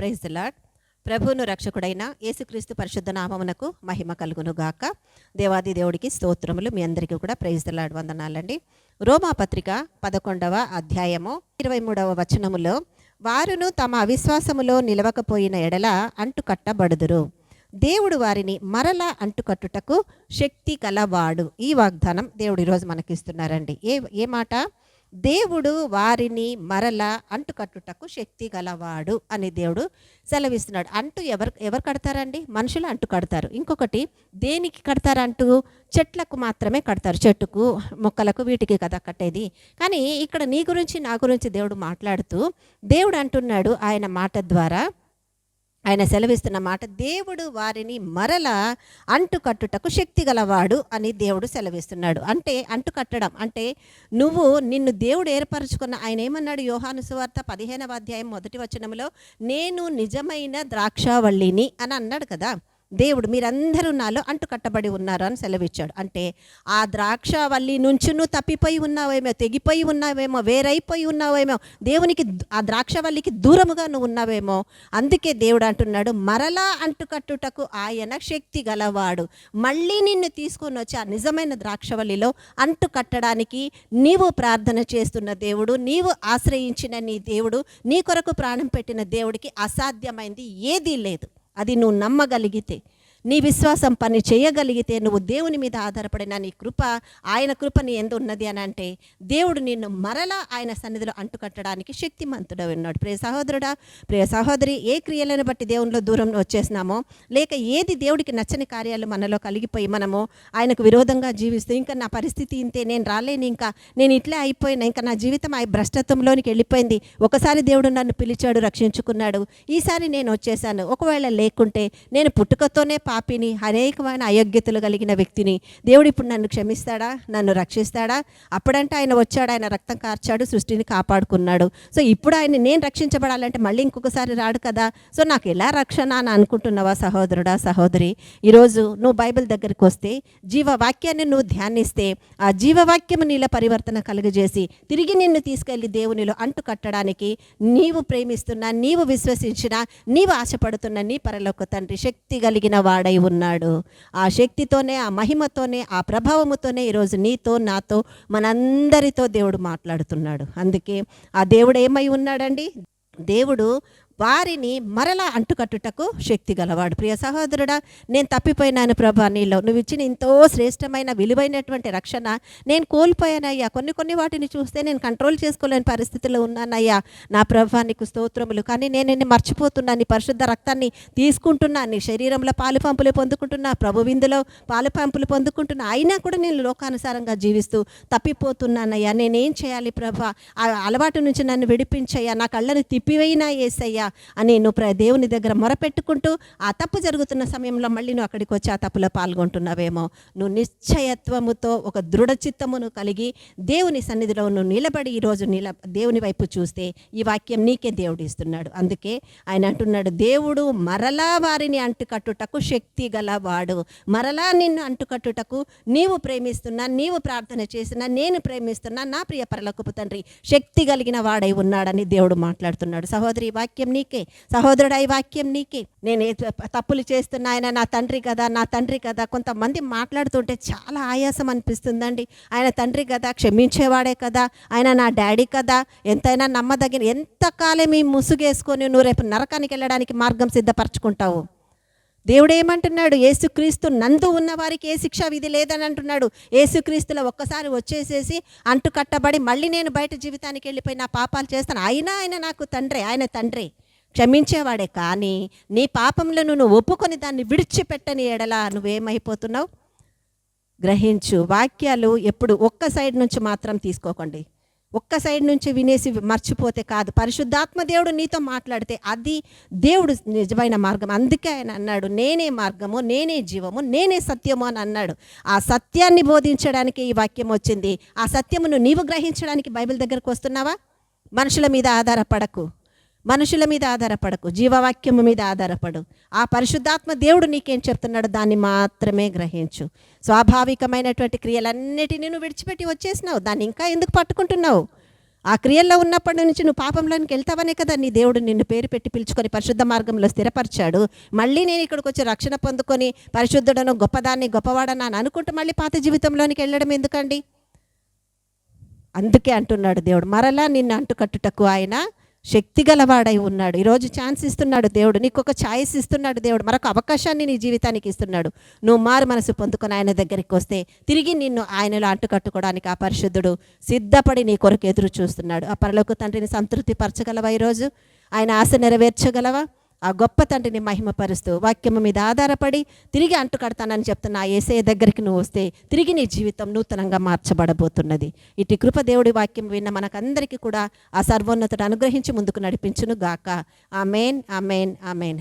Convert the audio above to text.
Praise lord ప్రభువును రక్షకుడైన యేసుక్రీస్తు పరిశుద్ధ నామమునకు మహిమ కలుగును గాక దేవాది దేవుడికి స్తోత్రములు మీ అందరికీ కూడా ప్రైజ్ లాడ్ వందనాలండి. రోమా పత్రిక పదకొండవ అధ్యాయము ఇరవై మూడవ వచనములో వారును తమ అవిశ్వాసములో నిలవకపోయిన ఎడల అంటుకట్టబడుదురు. దేవుడు వారిని మరలా అంటుకట్టుటకు శక్తి కలవాడు ఈ వాగ్దానం దేవుడు ఈరోజు మనకిస్తున్నారండి. ఏ ఏ మాట? దేవుడు వారిని మరల అంటుకట్టుటకు శక్తి గలవాడు అని దేవుడు సెలవిస్తున్నాడు. అంటు ఎవరు ఎవరు కడతారండి? మనుషులు అంటు కడతారు. ఇంకొకటి దేనికి కడతారు అంటూ చెట్లకు మాత్రమే కడతారు. చెట్టుకు మొక్కలకు వీటికి కదా కట్టేది. కానీ ఇక్కడ నీ గురించి నా గురించి దేవుడు మాట్లాడుతూ దేవుడు అంటున్నాడు ఆయన మాట ద్వారా ఆయన సెలవిస్తున్న మాట దేవుడు వారిని మరల అంటుకట్టుటకు శక్తి గలవాడు అని దేవుడు సెలవిస్తున్నాడు. అంటే అంటుకట్టడం అంటే నువ్వు నిన్ను దేవుడు ఏర్పరచుకున్న ఆయన ఏమన్నాడు? యోహాను సువార్త పదిహేనవ అధ్యాయం మొదటి వచనంలో నేను నిజమైన ద్రాక్షావల్లిని అని అన్నాడు కదా. దేవుడు మీరందరూ నాలో అంటు కట్టబడి ఉన్నారు అని సెలవిచ్చాడు. అంటే ఆ ద్రాక్షవల్లి నుంచి నువ్వు తప్పిపోయి ఉన్నావేమో తెగిపోయి ఉన్నావేమో వేరైపోయి ఉన్నావేమో దేవునికి ఆ ద్రాక్షవల్లికి దూరముగా నువ్వు ఉన్నావేమో అందుకే దేవుడు అంటున్నాడు మరలా అంటుకట్టుటకు ఆయన శక్తి గలవాడు. మళ్ళీ నిన్ను తీసుకొని వచ్చి ఆ నిజమైన ద్రాక్షవల్లిలో అంటు కట్టడానికి నీవు ప్రార్థన చేస్తున్న దేవుడు నీవు ఆశ్రయించిన నీ దేవుడు నీ కొరకు ప్రాణం పెట్టిన దేవుడికి అసాధ్యమైంది ఏదీ లేదు. అది నువ్వు నమ్మగలిగితే నీ విశ్వాసం పని చేయగలిగితే నువ్వు దేవుని మీద ఆధారపడిన నీ కృప ఆయన కృప నీ ఎందు ఉన్నది అని అంటే దేవుడు నిన్ను మరలా ఆయన సన్నిధిలో అంటుకట్టడానికి శక్తిమంతుడు ఉన్నాడు. ప్రియ సహోదరుడా ప్రియ సహోదరి ఏ క్రియలను బట్టి దేవునిలో దూరం వచ్చేసినామో లేక ఏది దేవుడికి నచ్చని కార్యాలు మనలో కలిగిపోయి మనము ఆయనకు విరోధంగా జీవిస్తూ ఇంకా నా పరిస్థితి ఇంతే నేను రాలేను ఇంకా నేను ఇట్లే అయిపోయినా ఇంకా నా జీవితం ఆ భ్రష్టత్వంలోనికి వెళ్ళిపోయింది ఒకసారి దేవుడు నన్ను పిలిచాడు రక్షించుకున్నాడు ఈసారి నేను వచ్చేసాను ఒకవేళ లేకుంటే నేను పుట్టుకతోనే పాపిని అనేకమైన అయోగ్యతలు కలిగిన వ్యక్తిని. దేవుడు ఇప్పుడు నన్ను క్షమిస్తాడా? నన్ను రక్షిస్తాడా? అప్పుడంటే ఆయన వచ్చాడు ఆయన రక్తం కార్చాడు సృష్టిని కాపాడుకున్నాడు. సో ఇప్పుడు ఆయన నేను రక్షించబడాలంటే మళ్ళీ ఇంకొకసారి రాడు కదా? సో నాకు ఎలా రక్షణ అని అనుకుంటున్నావా సహోదరుడా సహోదరి? ఈరోజు నువ్వు బైబిల్ దగ్గరికి వస్తే జీవవాక్యాన్ని నువ్వు ధ్యానిస్తే ఆ జీవవాక్యము నీలో పరివర్తన కలుగజేసి తిరిగి నిన్ను తీసుకెళ్ళి దేవునిలో అంటు కట్టడానికి నీవు ప్రేమిస్తున్న నీవు విశ్వసించిన నీవు ఆశపడుతున్న నీ పరలోక తండ్రి శక్తి కలిగిన వాడు. ఉన్నాడు. ఆ శక్తితోనే ఆ మహిమతోనే ఆ ప్రభావముతోనే ఈరోజు నీతో నాతో మనందరితో దేవుడు మాట్లాడుతున్నాడు. అందుకే ఆ దేవుడు ఏమై ఉన్నాడండి? దేవుడు వారిని మరలా అంటుకట్టుటకు శక్తి గలవాడు. ప్రియ సహోదరుడా నేను తప్పిపోయినాను ప్రభా నీలో. నువ్వు ఇచ్చిన ఎంతో శ్రేష్టమైన విలువైనటువంటి రక్షణ నేను కోల్పోయానయ్యా. కొన్ని కొన్ని వాటిని చూస్తే నేను కంట్రోల్ చేసుకోలేని పరిస్థితిలో ఉన్నానయ్యా. నా ప్రభా నీకు స్తోత్రములు. కానీ నేను నిన్ను మర్చిపోతున్నా. నీ పరిశుద్ధ రక్తాన్ని తీసుకుంటున్నా. నీ శరీరంలో పాలు పంపులు పొందుకుంటున్నా. ప్రభు విందులో పాలు పంపులు పొందుకుంటున్నా. అయినా కూడా నేను లోకానుసారంగా జీవిస్తూ తప్పిపోతున్నానయ్యా. నేనేం చేయాలి ప్రభా? ఆ అలవాటు నుంచి నన్ను విడిపించయ్యా. నా కళ్ళను తిప్పివైనా ఏసయ్యా. అని నువ్వు ప్ర- దేవుని దగ్గర మొరపెట్టుకుంటూ ఆ తప్పు జరుగుతున్న సమయంలో మళ్ళీ నువ్వు అక్కడికి వచ్చి ఆ తప్పులో పాల్గొంటున్నావేమో. నువ్వు నిశ్చయత్వముతో ఒక దృఢ చిత్తమును కలిగి దేవుని సన్నిధిలో నువ్వు నిలబడి ఈరోజు నిల దేవుని వైపు చూస్తే ఈ వాక్యం నీకే దేవుడు ఇస్తున్నాడు అందుకే ఆయన అంటున్నాడు దేవుడు మరలా వారిని అంటుకట్టుటకు శక్తి గలవాడు. మరలా నిన్ను అంటుకట్టుటకు నీవు ప్రేమిస్తున్నా నీవు ప్రార్థన చేసినా నేను ప్రేమిస్తున్నా నా ప్రియ పరలకుపు తండ్రి శక్తి కలిగిన వాడై ఉన్నాడని దేవుడు మాట్లాడుతున్నాడు. సహోదరి ఈ వాక్యం నీకే సహోదరుడై ఈ వాక్యం నీకే. నేను తప్పులు చేస్తున్న ఆయన నా తండ్రి కదా నా తండ్రి కదా కొంతమంది మాట్లాడుతుంటే చాలా ఆయాసం అనిపిస్తుందండి. ఆయన తండ్రి కదా క్షమించేవాడే కదా ఆయన నా డాడీ కదా ఎంతైనా నమ్మదగిన ఎంతకాలం ఈ ముసుగేసుకొని నువ్వు రేపు నరకానికి వెళ్ళడానికి మార్గం సిద్ధపరచుకుంటావు. దేవుడు ఏమంటున్నాడు ఏసుక్రీస్తు నందు ఉన్న వారికి ఏ శిక్ష విధి లేదని అంటున్నాడు. ఏసుక్రీస్తులో ఒక్కసారి వచ్చేసేసి అంటు కట్టబడి మళ్ళీ నేను బయట జీవితానికి వెళ్ళిపోయి నా పాపాలు చేస్తాను. అయినా ఆయన నాకు తండ్రి ఆయన తండ్రి. క్షమించేవాడే కానీ నీ పాపంలో నువ్వు ఒప్పుకొని దాన్ని విడిచిపెట్టని ఎడలా నువ్వేమైపోతున్నావు? గ్రహించు వాక్యాలు ఎప్పుడు ఒక్క సైడ్ నుంచి మాత్రం తీసుకోకండి. ఒక్క సైడ్ నుంచి వినేసి మర్చిపోతే కాదు. పరిశుద్ధాత్మ దేవుడు నీతో మాట్లాడితే అది దేవుడు నిజమైన మార్గం. అందుకే ఆయన అన్నాడు నేనే మార్గము నేనే జీవము నేనే సత్యము అని అన్నాడు. ఆ సత్యాన్ని బోధించడానికి ఈ వాక్యం వచ్చింది. ఆ సత్యమును నీవు గ్రహించడానికి బైబిల్ దగ్గరకు వస్తున్నావా? మనుషుల మీద ఆధారపడకు. మనుషుల మీద ఆధారపడకు జీవవాక్యము మీద ఆధారపడు. ఆ పరిశుద్ధాత్మ దేవుడు నీకేం చెప్తున్నాడు దాన్ని మాత్రమే గ్రహించు. స్వాభావికమైనటువంటి క్రియలన్నిటినీ నువ్వు విడిచిపెట్టి వచ్చేసినావు. దాన్ని ఇంకా ఎందుకు పట్టుకుంటున్నావు? ఆ క్రియల్లో ఉన్నప్పటి నుంచి నువ్వు పాపంలోనికి వెళ్తావనే కదా నీ దేవుడు నిన్ను పేరు పెట్టి పిలుచుకొని పరిశుద్ధ మార్గంలో స్థిరపరిచాడు. మళ్ళీ నేను ఇక్కడికి వచ్చి రక్షణ పొందుకొని పరిశుద్ధుడను గొప్పదాన్ని గొప్పవాడని అని అనుకుంటూ మళ్ళీ పాత జీవితంలోనికి వెళ్ళడం ఎందుకండి? అందుకే అంటున్నాడు దేవుడు మరలా నిన్ను అంటుకట్టుటకు ఆయన శక్తి గలవాడై ఉన్నాడు. ఈరోజు ఛాన్స్ ఇస్తున్నాడు దేవుడు. నీకు ఒక ఛాయిస్ ఇస్తున్నాడు దేవుడు. మరొక అవకాశాన్ని నీ జీవితానికి ఇస్తున్నాడు. నువ్వు మారు మనసు పొందుకొని ఆయన దగ్గరికి వస్తే తిరిగి నిన్ను ఆయనలో అంటుకట్టుకోవడానికి ఆ పరిశుద్ధుడు సిద్ధపడి నీ కొరకు ఎదురు చూస్తున్నాడు. ఆ పరలోక తండ్రిని సంతృప్తి పరచగలవా ఈరోజు? ఆయన ఆశ నెరవేర్చగలవా? ఆ గొప్ప తండ్రిని మహిమపరుస్తూ వాక్యము మీద ఆధారపడి తిరిగి అంటుకడతానని చెప్తున్న ఆ ఏసే దగ్గరికి నువ్వు వస్తే తిరిగి నీ జీవితం నూతనంగా మార్చబడబోతున్నది. ఇటు కృపదేవుడి వాక్యం విన్న మనకందరికీ కూడా ఆ సర్వోన్నతుడు అనుగ్రహించి ముందుకు నడిపించును గాక ఆమెన్ ఆమెన్ ఆమెన్.